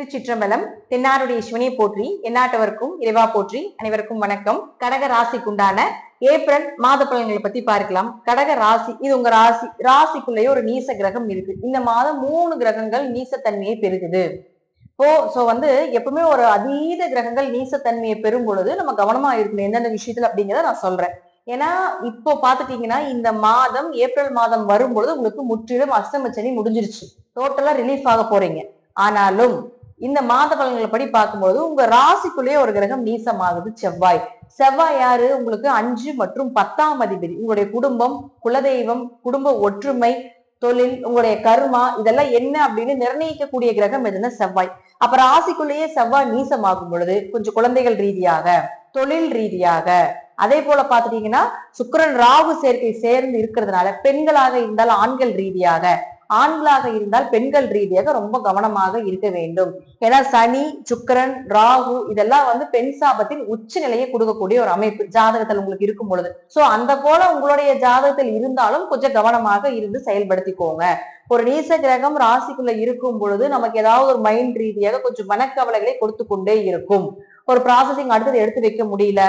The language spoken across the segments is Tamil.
திருச்சிற்றம்பலம் தென்னாருடைய சிவனை போற்றி எந்நாட்டவருக்கும் இறைவா போற்றி. அனைவருக்கும் வணக்கம். கடக ராசிக்குண்டான ஏப்ரல் மாத பலன்களை பத்தி பார்க்கலாம். கடக ராசி இது உங்க ராசி ராசிக்குள்ளேயே ஒரு நீச கிரகம் இருக்கு. இந்த மாதம் மூணு கிரகங்கள் நீசத்தன்மையை பெறுகுது. இப்போ ஸோ வந்து எப்பவுமே ஒரு அதீத கிரகங்கள் நீசத்தன்மையை பெறும் பொழுது நம்ம கவனமா இருக்கணும் எந்தெந்த விஷயத்துல அப்படிங்கிறத நான் சொல்றேன். ஏன்னா இப்போ பாத்துட்டீங்கன்னா இந்த மாதம் ஏப்ரல் மாதம் வரும்பொழுது உங்களுக்கு முற்றிலும் அஷ்டமச்சனி முடிஞ்சிருச்சு. டோட்டலா ரிலீஃப் ஆக போறீங்க. ஆனாலும் இந்த மாத பலன்களை படி பார்க்கும்போது உங்க ராசிக்குள்ளேயே ஒரு கிரகம் நீசமாகுது செவ்வாய். செவ்வாய் யாரு? உங்களுக்கு அஞ்சு மற்றும் பத்தாம் அதிபதி. உங்களுடைய குடும்பம் குலதெய்வம் குடும்ப ஒற்றுமை தொழில் உங்களுடைய கர்மா இதெல்லாம் என்ன அப்படின்னு நிர்ணயிக்கக்கூடிய கிரகம் எதுன்னா செவ்வாய். அப்ப ராசிக்குள்ளேயே செவ்வாய் நீசமாகும் பொழுது கொஞ்சம் குழந்தைகள் ரீதியாக தொழில் ரீதியாக அதே போல பாத்துட்டீங்கன்னா சுக்கரன் ராகு சேர்க்கை சேர்ந்து இருக்கிறதுனால பெண்களாக இருந்தால் ஆண்கள் ரீதியாக ஆண்களாக இருந்தால் பெண்கள் ரீதியாக ரொம்ப கவனமாக இருக்க வேண்டும். ஏன்னா சனி சுக்கிரன் ராகு இதெல்லாம் வந்து பெண் சாபத்தின் உச்ச நிலையை கொடுக்கக்கூடிய ஒரு அமைப்பு ஜாதகத்தில் உங்களுக்கு இருக்கும் பொழுது. சோ அந்த போல உங்களுடைய ஜாதகத்தில் இருந்தாலும் கொஞ்சம் கவனமாக இருந்து செயல்படுத்திக்கோங்க. ஒரு நீச கிரகம் ராசிக்குள்ள இருக்கும் பொழுது நமக்கு ஏதாவது ஒரு மைண்ட் ரீதியாக கொஞ்சம் மனக்கவலைகளை கொடுத்து கொண்டே இருக்கும். ஒரு ப்ராசஸிங் அடுத்தது எடுத்து வைக்க முடியல.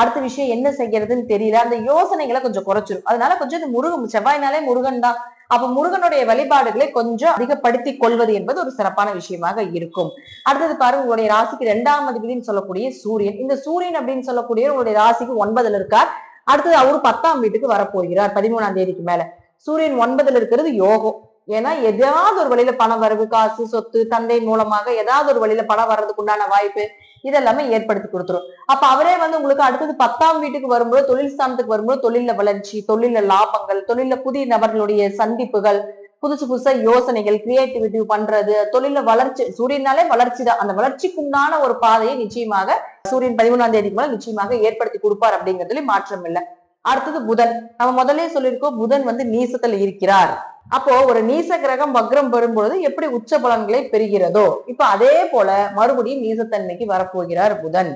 அடுத்த விஷயம் என்ன செய்யறதுன்னு தெரியல. அந்த யோசனைகளை கொஞ்சம் குறைச்சிரும். அதனால கொஞ்சம் இந்த முருகன் செவ்வாய்னாலே முருகன் தான். அப்ப முருகனுடைய வழிபாடுகளை கொஞ்சம் அதிகப்படுத்தி கொள்வது என்பது ஒரு சிறப்பான விஷயமாக இருக்கும். அடுத்தது பாருங்க உங்களுடைய ராசிக்கு இரண்டாம் அதிபதினு சொல்லக்கூடிய சூரியன். இந்த சூரியன் அப்படின்னு சொல்லக்கூடிய உங்களுடைய ராசிக்கு ஒன்பதுல இருக்கார். அடுத்தது அவரு பத்தாம் வீட்டுக்கு வரப்போகிறார் பதிமூணாம் தேதிக்கு மேல. சூரியன் ஒன்பதுல இருக்கிறது யோகம். ஏன்னா ஏதாவது ஒரு வழியில பணம் வரவு காசு சொத்து தந்தை மூலமாக ஏதாவது ஒரு வழியில பணம் வர்றதுக்கு உண்டான வாய்ப்பு இதெல்லாமே ஏற்படுத்தி கொடுத்துரும். அப்ப அவரே வந்து உங்களுக்கு அடுத்தது பத்தாம் வீட்டுக்கு வரும்போது தொழில் ஸ்தானத்துக்கு வரும்போது தொழில வளர்ச்சி தொழில லாபங்கள் தொழில புதிய நபர்களுடைய சந்திப்புகள் புதுசு புதுசா யோசனைகள் கிரியேட்டிவிட்டி பண்றது தொழில வளர்ச்சி சூரியனாலே வளர்ச்சி தான். அந்த வளர்ச்சிக்கு உண்டான ஒரு பாதையை நிச்சயமாக சூரியன் பதிமூணாம் தேதிக்கு மேல நிச்சயமாக ஏற்படுத்தி கொடுப்பார் அப்படிங்கிறதுல மாற்றம் இல்லை. அடுத்தது புதன். நம்ம முதல்ல சொல்லியிருக்கோம் புதன் வந்து நீசத்துல இருக்கிறார். அப்போ ஒரு நீச கிரகம் வக்ரம் பெறும்பொழுது எப்படி உச்ச பலன்களை பெறுகிறதோ இப்ப அதே போல மறுபடியும் நீசத்தன்மைக்கு வரப்போகிறார் புதன்.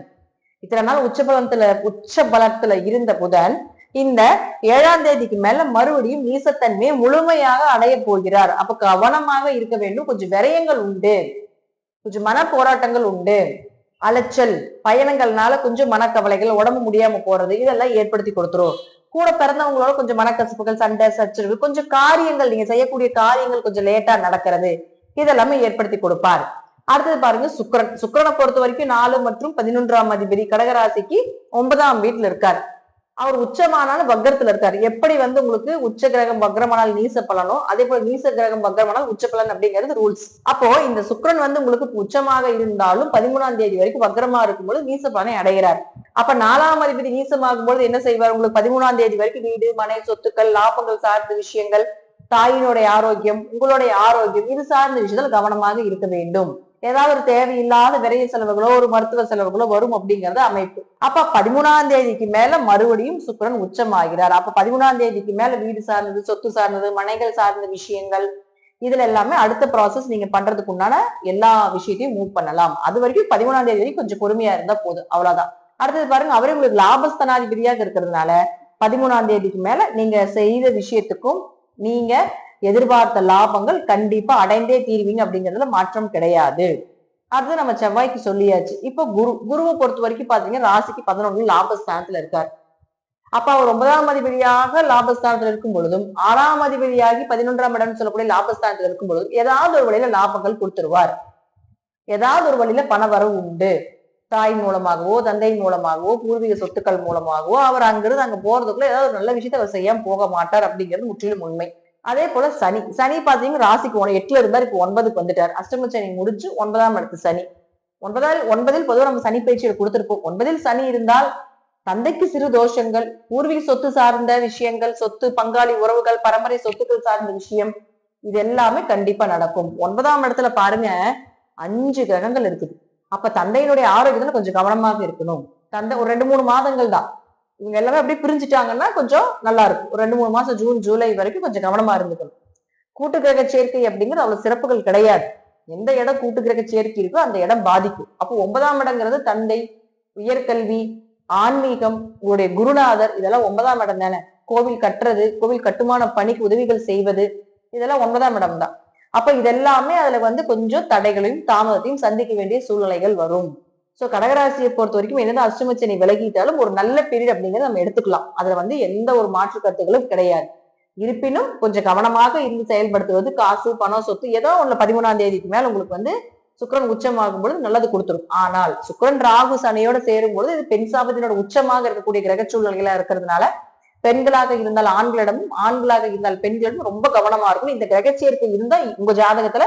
இத்தனை நாள் உச்ச பலத்துல உச்ச பலத்துல இருந்த புதன் இந்த ஏழாம் தேதிக்கு மேல மறுபடியும் நீசத்தன்மையை முழுமையாக அடைய போகிறார். அப்ப கவனமாக இருக்க வேண்டும். கொஞ்சம் விரயங்கள் உண்டு. கொஞ்சம் மன போராட்டங்கள் உண்டு. அலைச்சல் பயணங்கள்னால கொஞ்சம் மனக்கவலைகள் உடம்பு முடியாம போறது இதெல்லாம் ஏற்படுத்தி கொடுத்துரும். கூட பிறந்தவங்களோட கொஞ்சம் மனக்கசப்புகள் சண்டை சச்சரவு கொஞ்சம் காரியங்கள் நீங்க செய்யக்கூடிய காரியங்கள் கொஞ்சம் லேட்டா நடக்கிறது. இதெல்லாமே ஏற்படுத்தி கொடுப்பார். அடுத்தது பாருங்க சுக்கரன். சுக்கரனை பொறுத்த வரைக்கும் நாலு மற்றும் பதினொன்றாம் அதிபதி கடகராசிக்கு ஒன்பதாம் வீட்டுல இருக்கார். அவர் உச்சமானாலும் வக்கரத்துல இருக்காரு. எப்படி வந்து உங்களுக்கு உச்ச கிரகம் வக்ரமானால் நீச பலனோ அதே போல நீச கிரகம் வக்ரமானால் உச்ச பலன் அப்படிங்கிறது ரூல்ஸ் அப்போ இந்த சுக்கரன் வந்து உங்களுக்கு உச்சமாக இருந்தாலும் பதிமூணாம் தேதி வரைக்கும் வக்ரமா இருக்கும்போது நீச பலனை அடைகிறார். அப்ப நாலாம் அதிபதி நீசமாகும் பொழுது என்ன செய்வார்? உங்களுக்கு பதிமூணாம் தேதி வரைக்கும் வீடு மனை சொத்துக்கள் லாபங்கள் சார்ந்த விஷயங்கள் தாயினுடைய ஆரோக்கியம் உங்களுடைய ஆரோக்கியம் இது சார்ந்த விஷயத்தில் கவனமாக இருக்க வேண்டும். ஏதாவது ஒரு தேவையில்லாத விரைய செலவுகளோ ஒரு மருத்துவ செலவுகளோ வரும் அப்படிங்கறது அமைப்பு. அப்ப பதிமூணாம் தேதிக்கு மேல மறுபடியும் சுக்கரன் உச்சமாகிறார். அப்ப பதிமூணாம் தேதிக்கு மேல வீடு சார்ந்தது சொத்து சார்ந்தது மனைகள் சார்ந்த விஷயங்கள் இதுல எல்லாமே அடுத்த ப்ராசஸ் நீங்க பண்றதுக்கு உண்டான எல்லா விஷயத்தையும் மூவ் பண்ணலாம். அது வரைக்கும் பதிமூணாம் தேதி வரைக்கும் கொஞ்சம் பொறுமையா இருந்தா போதும். அவ்வளவுதான். அடுத்தது பாருங்க அவரே உங்களுக்கு லாபஸ்தனாதிபதியாக இருக்கிறதுனால பதிமூணாம் தேதிக்கு மேல நீங்க செய்த விஷயத்துக்கும் நீங்க எதிர்பார்த்த லாபங்கள் கண்டிப்பா அடைந்தே தீர்வீங்க அப்படிங்கிறதுல மாற்றம் கிடையாது. அடுத்து நம்ம செவ்வாய்க்கு சொல்லியாச்சு. இப்போ குரு குருவை பொறுத்த வரைக்கும் பாத்தீங்கன்னா ராசிக்கு பதினொன்று லாபஸ்தானத்துல இருக்கார். அப்ப அவர் ஒன்பதாம் அதிபதியாக லாபஸ்தானத்துல இருக்கும் பொழுதும் ஆறாம் அதிபதியாகி பதினொன்றாம் இடம் சொல்லக்கூடிய லாபஸ்தானத்துல இருக்கும் பொழுதும் ஏதாவது ஒரு வழியில லாபங்கள் கொடுத்துருவார். ஏதாவது ஒரு வழியில பண வரவு உண்டு. தாய் மூலமாகவோ தந்தை மூலமாகவோ பூர்வீக சொத்துக்கள் மூலமாகவோ அவர் அங்கிருந்து அங்க போறதுக்குள்ள ஏதாவது ஒரு நல்ல விஷயத்த அவர் செய்யாம போக மாட்டார் அப்படிங்கிறது முற்றிலும் உண்மை. அதே போல சனி. சனி பாத்தீங்கன்னா ராசிக்கு ஒன்று எட்டுல இருந்தார் இப்போ ஒன்பதுக்கு வந்துட்டார். அஷ்டம சனி முடிச்சு ஒன்பதாம் இடத்து சனி. ஒன்பதால் ஒன்பதில் பொதுவாக நம்ம சனி பயிற்சியில் கொடுத்திருப்போம். ஒன்பதில் சனி இருந்தால் தந்தைக்கு சிறு தோஷங்கள் பூர்வீக சொத்து சார்ந்த விஷயங்கள் சொத்து பங்காளி உறவுகள் பரம்பரை சொத்துக்கள் சார்ந்த விஷயம் இது எல்லாமே கண்டிப்பா நடக்கும். ஒன்பதாம் இடத்துல பாருங்க அஞ்சு கிரகங்கள் இருக்குது. அப்ப தந்தையினுடைய ஆரோக்கியத்துல கொஞ்சம் கவனமாக இருக்கணும். தந்தை ஒரு ரெண்டு மூணு மாதங்கள் தான். இவங்க எல்லாமே அப்படியே பிரிஞ்சுட்டாங்கன்னா கொஞ்சம் நல்லா இருக்கும். ஒரு ரெண்டு மூணு மாசம் ஜூன் ஜூலை வரைக்கும் கொஞ்சம் கவனமா இருந்துக்கணும். கூட்டு கிரக சேர்க்கை அப்படிங்கிறது அவ்வளவு சிறப்புகள் கிடையாது. எந்த இடம் கூட்டு கிரக சேர்க்கை இருக்கோ அந்த இடம் பாதிக்கும். அப்போ ஒன்பதாம் இடங்கிறது தந்தை உயர்கல்வி ஆன்மீகம் உங்களுடைய குருநாதர் இதெல்லாம் ஒன்பதாம் இடம் தானே. கோவில் கட்டுறது கோவில் கட்டுமான பணிக்கு உதவிகள் செய்வது இதெல்லாம் ஒன்பதாம் இடம் தான். அப்ப இதெல்லாமே அதுல வந்து கொஞ்சம் தடைகளையும் தாமதத்தையும் சந்திக்க வேண்டிய சூழ்நிலைகள் வரும். சோ கடகராசியை பொறுத்த வரைக்கும் என்னதான் அஷ்டமச்சனி விலகிட்டாலும் ஒரு நல்ல பீரியட் அப்படிங்கறத நம்ம எடுத்துக்கலாம். அதுல வந்து எந்த ஒரு மாற்று கருத்துகளும் கிடையாது. இருப்பினும் கொஞ்சம் கவனமாக இருந்து செயல்படுத்துவது காசு பணம் சொத்து ஏதோ ஒண்ணு பதிமூணாம் தேதிக்கு மேல உங்களுக்கு வந்து சுக்கிரன் உச்சமாகும் பொழுது நல்லது கொடுத்துரும். ஆனால் சுக்கரன் ராகு சனியோட சேரும் பொழுது இது பெண் சாபத்தினோட உச்சமாக இருக்கக்கூடிய கிரக சூழ்நிலைகளா இருக்கிறதுனால பெண்களாக இருந்தால் ஆண்களிடமும் ஆண்களாக இருந்தால் பெண்களிடமும் ரொம்ப கவனமா இருக்கணும். இந்த கிரகச்சேர்க்கை இருந்தா உங்க ஜாதகத்துல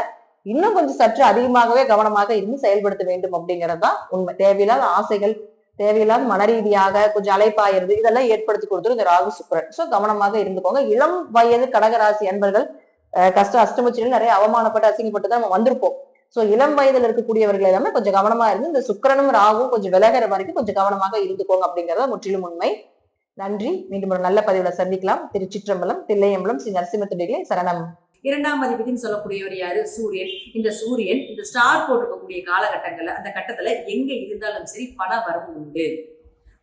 இன்னும் கொஞ்சம் சற்று அதிகமாகவே கவனமாக இருந்து செயல்படுத்த வேண்டும் அப்படிங்கிறது தான் உண்மை. தேவையில்லாத ஆசைகள் தேவையில்லாத மனரீதியாக கொஞ்சம் அலைப்பாயிருது. இதெல்லாம் ஏற்படுத்தி கொடுத்துரும் இந்த ராகு சுக்கரன். சோ கவனமாக இருந்துக்கோங்க. இளம் வயது கடகராசி அன்பர்கள் கஷ்டம் கஷ்ட அஷ்டமச்சியில் நிறைய அவமானப்பட்டு அசிங்கப்பட்டு தான் நம்ம வந்திருப்போம். சோ இளம் வயதில் இருக்கக்கூடியவர்கள் எல்லாமே கொஞ்சம் கவனமா இருந்து இந்த சுக்கரனும் ராகும் கொஞ்சம் விலகிற வரைக்கும் கொஞ்சம் கவனமாக இருந்துக்கோங்க அப்படிங்கறத முற்றிலும் உண்மை. நன்றி. மீண்டும் ஒரு நல்ல பதிவுல சந்திக்கலாம். திருச்சிற்றம்பலம் தில்லையம்பலம் ஸ்ரீ நரசிம்மத்துடைய சரணம். இரண்டாம் அதிபதினு சொல்லக்கூடியவர் யாரு? சூரியன். இந்த சூரியன் இந்த ஸ்டார் போட்டிருக்கக்கூடிய காலகட்டங்கள்ல அந்த கட்டத்துல எங்க இருந்தாலும் சரி பண வரவு உண்டு.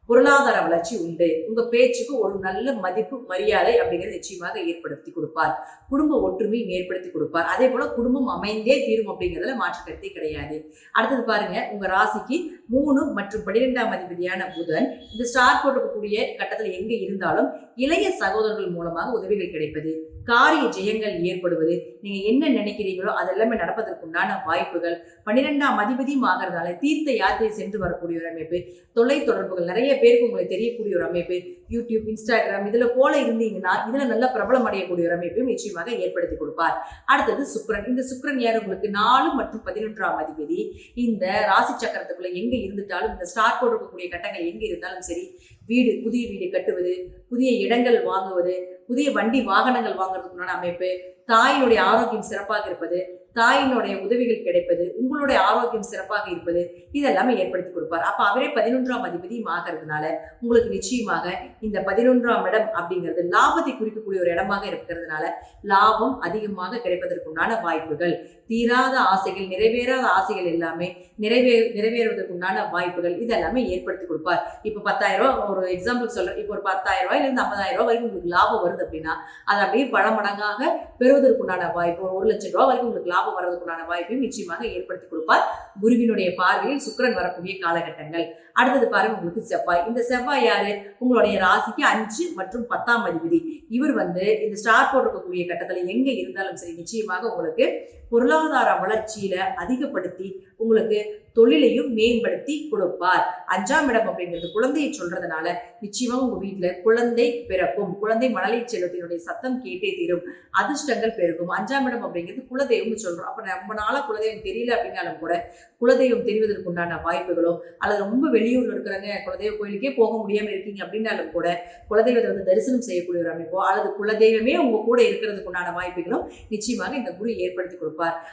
பொருளாதார வளர்ச்சி உண்டு. உங்க பேச்சுக்கு ஒரு நல்ல மதிப்பு மரியாதை அப்படிங்கிறது நிச்சயமாக ஏற்படுத்தி கொடுப்பார். குடும்ப ஒற்றுமையும் ஏற்படுத்தி கொடுப்பார். அதே போல குடும்பம் அமைந்தே தீரும் அப்படிங்கிறதுல மாற்று கருத்தே கிடையாது. அடுத்தது பாருங்க உங்க ராசிக்கு மூணு மற்றும் பனிரெண்டாம் அதிபதியான புதன் இந்த ஸ்டார் போட்டிருக்கக்கூடிய கட்டத்தில் எங்க இருந்தாலும் இளைய சகோதரர்கள் மூலமாக உதவிகள் கிடைப்பது காரிய ஜெயங்கள் ஏற்படுவது நீங்க என்ன நினைக்கிறீங்களோ அதெல்லாமே நடப்பதற்குண்டான வாய்ப்புகள். பன்னிரெண்டாம் அதிபதியும் ஆகிறதால தீர்த்த யாத்திரை சென்று வரக்கூடிய ஒரு அமைப்பு தொலை தொடர்புகள் நிறைய பேருக்கு உங்களுக்கு தெரியக்கூடிய ஒரு அமைப்பு யூடியூப் இன்ஸ்டாகிராம் இதுல போல இருந்தீங்கன்னா இதுல நல்ல பிரபலம் அடையக்கூடிய ஒரு அமைப்பையும் நிச்சயமாக ஏற்படுத்தி கொடுப்பார். அடுத்தது சுக்ரன் இந்த சுக்ரன் யார்? உங்களுக்கு நாலு மற்றும் பதினொன்றாம் அதிபதி. இந்த ராசி சக்கரத்துக்குள்ள எங்க இருந்துட்டாலும் இந்த ஸ்டார் போட்டிருக்கக்கூடிய கட்டங்கள் எங்க இருந்தாலும் சரி வீடு புதிய வீடு கட்டுவது புதிய இடங்கள் வாங்குவது புதிய வண்டி வாகனங்கள் வாங்குறதுக்குண்டான அமைப்பு தாயினுடைய ஆரோக்கியம் சிறப்பாக இருப்பது தாயினுடைய உதவிகள் கிடைப்பது உங்களுடைய ஆரோக்கியம் சிறப்பாக இருப்பது இதெல்லாமே ஏற்படுத்தி கொடுப்பார். அப்ப அவரே பதினொன்றாம் அதிபதியும் ஆகிறதுனால உங்களுக்கு நிச்சயமாக இந்த பதினொன்றாம் இடம் அப்படிங்கிறது லாபத்தை குறிக்கக்கூடிய ஒரு இடமாக இருக்கிறதுனால லாபம் அதிகமாக கிடைப்பதற்குண்டான வாய்ப்புகள் தீராத ஆசைகள் நிறைவேறாத ஆசைகள் எல்லாமே நிறைவே நிறைவேறுவதற்குண்டான வாய்ப்புகள் இதெல்லாமே ஏற்படுத்தி கொடுப்பார். இப்போ பத்தாயிரம் ரூபா ஒரு எக்ஸாம்பிள் சொல்றேன். இப்போ ஒரு பத்தாயிரம் ரூபாயிலிருந்து ஐம்பதாயிரம் ரூபாய் வரைக்கும் உங்களுக்கு லாபம் வருது அப்படின்னா அது அப்படியே பல மடங்காக பெறுவதற்குண்டான வாய்ப்பு ஒரு லட்சம் ரூபாய் வரைக்கும் உங்களுக்கு லாபம் வர்றதுக்குண்டான வாய்ப்பையும் நிச்சயமாக ஏற்படுத்தி கொடுப்பார். குருவினுடைய பார்வையில் சுக்கிரன் வரக்கூடிய காலகட்டங்கள். அடுத்தது பாருங்க உங்களுக்கு செவ்வாய். இந்த செவ்வாய் யாரு? உங்களுடைய ராசிக்கு அஞ்சு மற்றும் பத்தாம் அதிபதி. இவர் வந்து இந்த ஸ்டார் போட்டிருக்கக்கூடிய கட்டத்தில் எங்கே இருந்தாலும் சரி நிச்சயமாக உங்களுக்கு பொருளாதார வளர்ச்சியில அதிகப்படுத்தி உங்களுக்கு தொழிலையும் மேம்படுத்தி கொடுப்பார். அஞ்சாம் இடம் அப்படிங்கிறது குழந்தையை சொல்றதுனால நிச்சயமாக உங்க வீட்டுல குழந்தை பிறக்கும். குழந்தை மழலை செல்வத்தினுடைய சத்தம் கேட்டே தீரும். அதிர்ஷ்டங்கள் பெருகும். அஞ்சாம் இடம் அப்படிங்கிறது குலதெய்வம்னு சொல்றோம். அப்ப ரொம்ப நாளா குலதெய்வம் தெரியல அப்படின்னாலும் கூட குலதெய்வம் தெரிவதற்கு உண்டான வாய்ப்புகளோ அல்லது ரொம்ப வெளியூர்ல இருக்கிறவங்க குலதெய்வ கோயிலுக்கே போக முடியாம இருக்கீங்க அப்படின்னாலும் கூட குலதெய்வத்தை வந்து தரிசனம் செய்யக்கூடிய ஒரு அமைப்பு அல்லது குலதெய்வமே உங்க கூட இருக்கிறதுக்கு உண்டான வாய்ப்புகளும் நிச்சயமாக இந்த குரு ஏற்படுத்தி கொடுப்பார்.